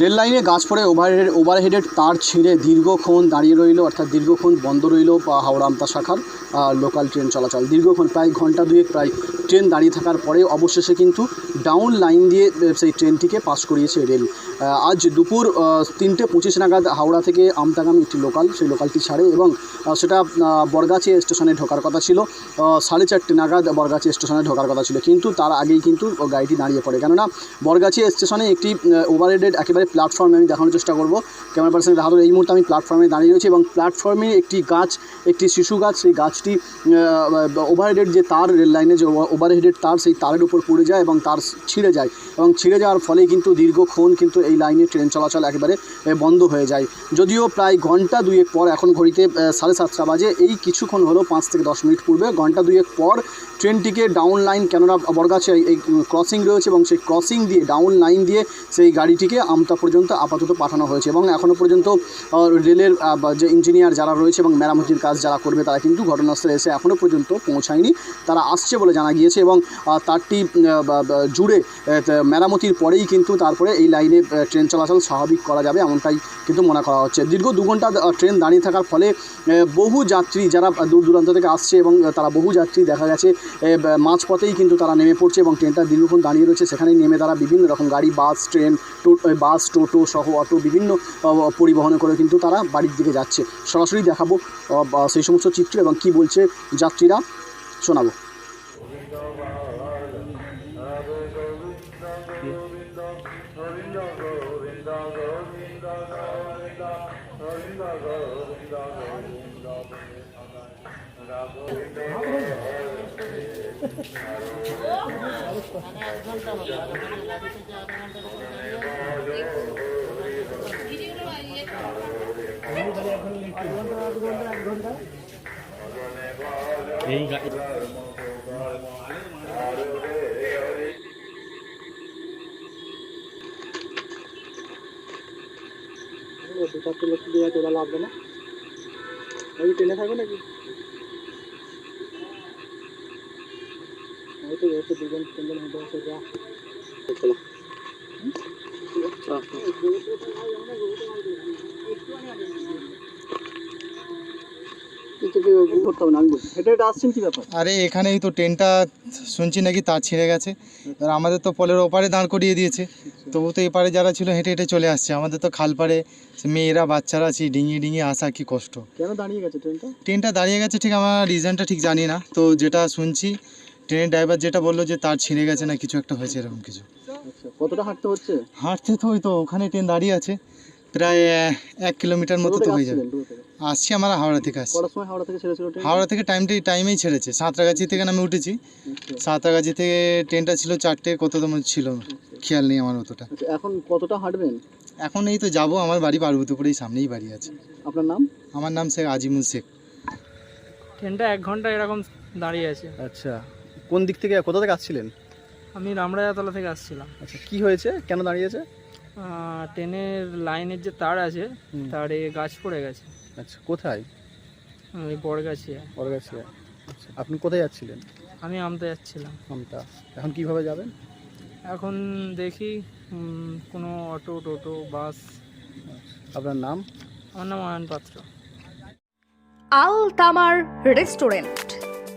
Rail লাইনে গাছ পড়ে ওভারহেড ওভারহেডের তার ছিঁড়ে দীর্ঘক্ষণ দাঁড়িয়ে রইল, অর্থাৎ দীর্ঘক্ষণ বন্ধ রইল হাওড়া আমতা শাখার লোকাল ট্রেন চলাচল। দীর্ঘক্ষণ, প্রায় ঘণ্টা দুয়েক, প্রায় ট্রেন দাঁড়িয়ে থাকার পরে অবশেষে কিন্তু ডাউন লাইন দিয়ে সেই ট্রেনটিকে পাস করিয়েছে রেল আজ দুপুর তিনটে পঁচিশ নাগাদ হাওড়া থেকে আমতাগামী একটি লোকাল সেই লোকালটি ছাড়ে এবং সেটা বরগাছি স্টেশনে ঢোকার কথা ছিল। সাড়ে চারটে নাগাদ বরগাছি স্টেশনে ঢোকার কথা ছিল। কিন্তু তার আগেই কিন্তু গাড়িটি দাঁড়িয়ে পড়ে। কেননা বরগাছি স্টেশনে একটি ওভারহেডেড একেবারে প্ল্যাটফর্মে আমি দেখানোর চেষ্টা করব। ক্যামেরা পার্সন দেখানোর এই মুহূর্তে আমি প্ল্যাটফর্মে দাঁড়িয়ে রয়েছি এবং প্ল্যাটফর্মে একটি গাছ, একটি শিশু গাছ, সেই গাছটি ওভারহেডেড যে তার রেল লাইনে যে ওভারহেডেড তার সেই তারের উপর পড়ে যায় এবং তার ছিঁড়ে যায় এবং ছিঁড়ে যাওয়ার ফলে কিন্তু দীর্ঘক্ষণ কিন্তু এই লাইনে ট্রেন চলাচল একেবারে বন্ধ হয়ে যায়। যদিও প্রায় ঘণ্টা দুয়েক পর এখন ঘড়িতে সাড়ে সাতটা বাজে, এই কিছুক্ষণ হলো পাঁচ থেকে দশ মিনিট পূর্বে। ঘণ্টা দুয়েক পর ট্রেনটিকে ডাউন লাইন কেননা বরগাছে এই- ক্রসিং রয়েছে এবং সেই ক্রসিং দিয়ে ডাউন লাইন দিয়ে সেই গাড়িটিকে আমতা পর্যন্ত আপাতত পাঠানো হয়েছে এবং এখনও পর্যন্ত রেলের যে ইঞ্জিনিয়ার যারা রয়েছে এবং মেরামতির কাজ যারা করবে তারা কিন্তু ঘটনাস্থলে এসে এখনও পর্যন্ত পৌঁছায়নি। তারা আসছে বলে জানা এবং তারটি জুড়ে মেরামতির পরেই কিন্তু তারপরে এই লাইনে ট্রেন চলাচল স্বাভাবিক করা যাবে এমনটাই কিন্তু মনে করা হচ্ছে। দীর্ঘ দু ঘণ্টা ট্রেন দাঁড়িয়ে থাকার ফলে বহু যাত্রী যারা দূর দূরান্ত থেকে আসছে এবং তারা বহু যাত্রী দেখা গেছে মাঝপথেই কিন্তু তারা নেমে পড়ছে এবং ট্রেনটা দীর্ঘক্ষণ দাঁড়িয়ে রয়েছে। সেখানেই নেমে তারা বিভিন্ন রকম গাড়ি, বাস, ট্রেন বাস, টোটো সহ অটো বিভিন্ন পরিবহনে করে কিন্তু তারা বাড়ির দিকে যাচ্ছে। সরাসরি দেখাবো সেই সমস্ত চিত্র এবং কি বলছে যাত্রীরা, শোনাবো। এই গা- দু চারটে লোক দিয়ে তোলা লাগবে না। আমি ট্রেনে থাকবে নাকি? ওই তো এসে দুজন তিনজন মধ্যে এসে যা। চলো। করতে হবে না আমি বলছি হেঁটে হেঁটে আসছেন কি ব্যাপার আরে এখানেই তো ট্রেনটা শুনছি নাকি তার ছিঁড়ে গেছে। এবার আমাদের তো পলের ওপারে দাঁড় করিয়ে দিয়েছে। তবু তো এপারে যারা ছিল হেঁটে হেঁটে চলে আসছে। আমাদের তো খালপাড়ে মেয়েরা বাচ্চারা আছি ডিঙিয়ে ডিঙিয়ে আসা কি কষ্ট। কেন দাঁড়িয়ে গেছে ট্রেনটা? ট্রেনটা দাঁড়িয়ে গেছে ঠিক আমার রিজনটা ঠিক জানি না। তো যেটা শুনছি ট্রেনের ড্রাইভার যেটা বলল যে তার ছিঁড়ে গেছে না কিছু একটা হয়েছে এরকম কিছু। আচ্ছা কতটা হাঁটতে হচ্ছে? হাঁটতে তো ওই তো ওখানে ট্রেন দাঁড়িয়ে আছে। প্রায় এক কিলোমিটার মতো তো হয়ে যাবে। আসছি আমরা হাওড়া থেকে আসছি। কটার সময় হাওড়া থেকে ছেড়েছিল ট্রেন হাওড়া থেকে টাইমটি টাইমেই ছেড়েছে। সাঁতরাগাছি থেকে আমি উঠেছি। সাঁতরাগাছি থেকে ট্রেনটা ছিল চারটে কততম ছিল? খেয়াল নেই আমার অতটা। আচ্ছা এখন কতটা হাঁটবেন? এখন এই তো যাব আমার বাড়ি পার্বতীপুরেই সামনেই বাড়ি আছে। আপনার নাম? আমার নাম শেখ আজিমুল শেখ। ট্রেনটা এক ঘণ্টা এরকম দাঁড়িয়ে আছে। আচ্ছা। কোন দিক থেকে কোথা থেকে আসছিলেন? আমি রামরাজাতলা থেকে আসছিলাম। আচ্ছা কি হয়েছে? কেন দাঁড়িয়েছে? ট্রেনের লাইনের যে তার আছে। তারে গাছ পড়ে গেছে। আচ্ছা কোথায়? ওই বড়গাছিয়া বরগাছি আচ্ছা আপনি কোথায় যাচ্ছিলেন? আমি আমতে যাচ্ছিলাম। আমতা। এখন কীভাবে যাবেন? এখন দেখি কোনো অটো টোটো বাস। আপনার নাম? আমার নাম অয়ন পাত্র। আল তামার রেস্টুরেন্ট।